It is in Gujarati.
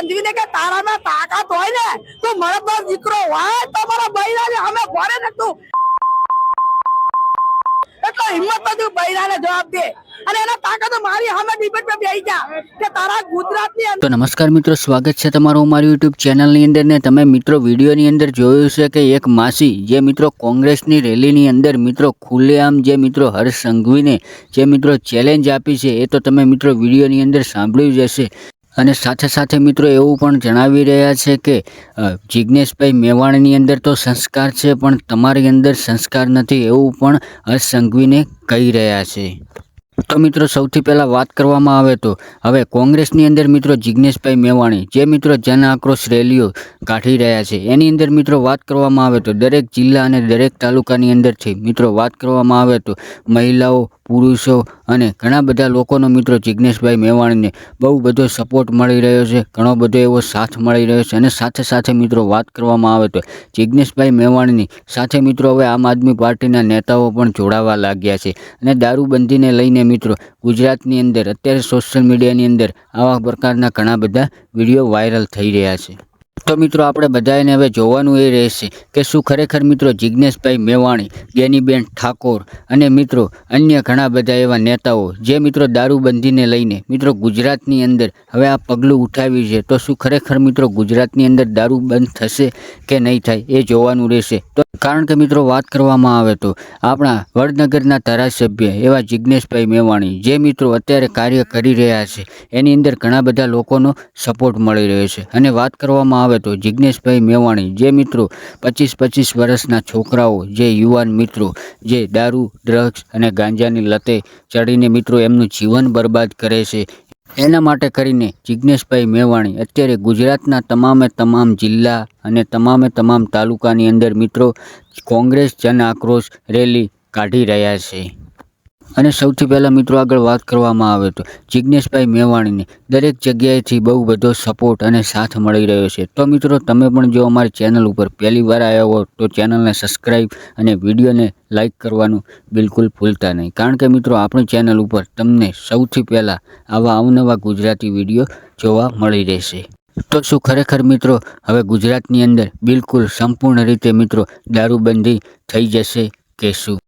સંજીવીને કે તારામાં તાકાત હોય ને, તું મરદનો દીકરો હોય, તો મારા બૈરાને અમે ભરે ને તું. એટલો હિંમત નથી બૈરાને જવાબ દે. મારી તો નમસ્કાર મિત્રો, સ્વાગત છે તમારું અમારી યુટ્યુબ ચેનલની અંદર ને તમે મિત્રો વિડીયોની અંદર જોયું છે કે એક માસી, જે મિત્રો કોંગ્રેસની રેલીની અંદર મિત્રો ખુલ્લેઆમ જે મિત્રો હર્ષ સંઘવીને જે મિત્રો ચેલેન્જ આપી છે, એ તો તમે મિત્રો વિડીયોની અંદર સાંભળ્યું જ હશે. અને સાથે સાથે મિત્રો એવું પણ જણાવી રહ્યા છે કે જિજ્ઞેશભાઈ મેવાણીની અંદર તો સંસ્કાર છે, પણ તમારી અંદર સંસ્કાર નથી એવું પણ સંઘવીને કહી રહ્યા છે. તો મિત્રો, સૌથી પહેલાં વાત કરવામાં આવે તો, હવે કોંગ્રેસની અંદર મિત્રો જિજ્ઞેશભાઈ મેવાણી, જે મિત્રો જન આક્રોશ રેલીઓ કાઢી રહ્યા છે, એની અંદર મિત્રો વાત કરવામાં આવે તો દરેક જિલ્લા અને દરેક તાલુકાની અંદરથી મિત્રો વાત કરવામાં આવે તો મહિલાઓ, પુરુષો અને ઘણા બધા લોકોનો મિત્રો જિજ્ઞેશભાઈ મેવાણીને બહુ બધો સપોર્ટ મળી રહ્યો છે, ઘણો બધો એવો સાથ મળી રહ્યો છે અને સાથે સાથે મિત્રો વાત કરવામાં આવે તો જિજ્ઞેશભાઈ મેવાણીની સાથે મિત્રો હવે આમ આદમી પાર્ટીના નેતાઓ પણ જોડાવા લાગ્યા છે અને દારૂબંધીને લઈને મિત્રો ગુજરાતની અંદર, અત્યારે સોશિયલ મીડિયાની અંદર આવા પ્રકારના ઘણા બધા વીડિયો વાયરલ થઈ રહ્યા છે. તો મિત્રો, આપણે બધાને હવે જોવાનું એ રહેશે કે શું ખરેખર મિત્રો જિજ્ઞેશભાઈ મેવાણી, ગેનીબેન ઠાકોર અને મિત્રો અન્ય ઘણા બધા એવા નેતાઓ જે મિત્રો દારૂબંધીને લઈને મિત્રો ગુજરાતની અંદર હવે આ પગલું ઉઠાવ્યું છે, તો શું ખરેખર મિત્રો ગુજરાતની અંદર દારૂ બંધ થશે કે નહીં થાય એ જોવાનું રહેશે. તો કારણ કે મિત્રો વાત કરવામાં આવે તો આપણા વડનગરના ધારાસભ્ય એવા જિજ્ઞેશભાઈ મેવાણી જે મિત્રો અત્યારે કાર્ય કરી રહ્યા છે, એની અંદર ઘણા બધા લોકોનો સપોર્ટ મળી રહ્યો છે. અને વાત કરવામાં આવે તો જિજ્ઞેશભાઈ મેવાણી જે મિત્રો પચીસ પચીસ વર્ષના છોકરાઓ, જે યુવાન મિત્રો, જે દારૂ ડ્રગ્સ અને ગાંજાની લતે ચડીને મિત્રો એમનું જીવન બરબાદ કરે છે એના માટે કરીને જિજ્ઞેશભાઈ મેવાણી અત્યારે ગુજરાતના તમામે તમામ જિલ્લા અને તમામે તમામ તાલુકાની અંદર મિત્રો કોંગ્રેસ જન આક્રોશ રેલી કાઢી રહ્યા છે. અને સૌથી પહેલાં મિત્રો આગળ વાત કરવામાં આવે તો જિજ્ઞેશભાઈ મેવાણીને દરેક જગ્યાએથી બહુ બધો સપોર્ટ અને સાથ મળી રહ્યો છે. તો મિત્રો તમે પણ જો અમારી ચેનલ ઉપર પહેલી વાર આવ્યા હો તો ચેનલને સબસ્ક્રાઈબ અને વિડીયોને લાઇક કરવાનું બિલકુલ ભૂલતા નહીં. કારણ કે મિત્રો આપણી ચેનલ ઉપર તમને સૌથી પહેલાં આવા અવનવા ગુજરાતી વીડિયો જોવા મળી રહેશે. તો શું ખરેખર મિત્રો હવે ગુજરાતની અંદર બિલકુલ સંપૂર્ણ રીતે મિત્રો દારૂબંધી થઈ જશે કે શું?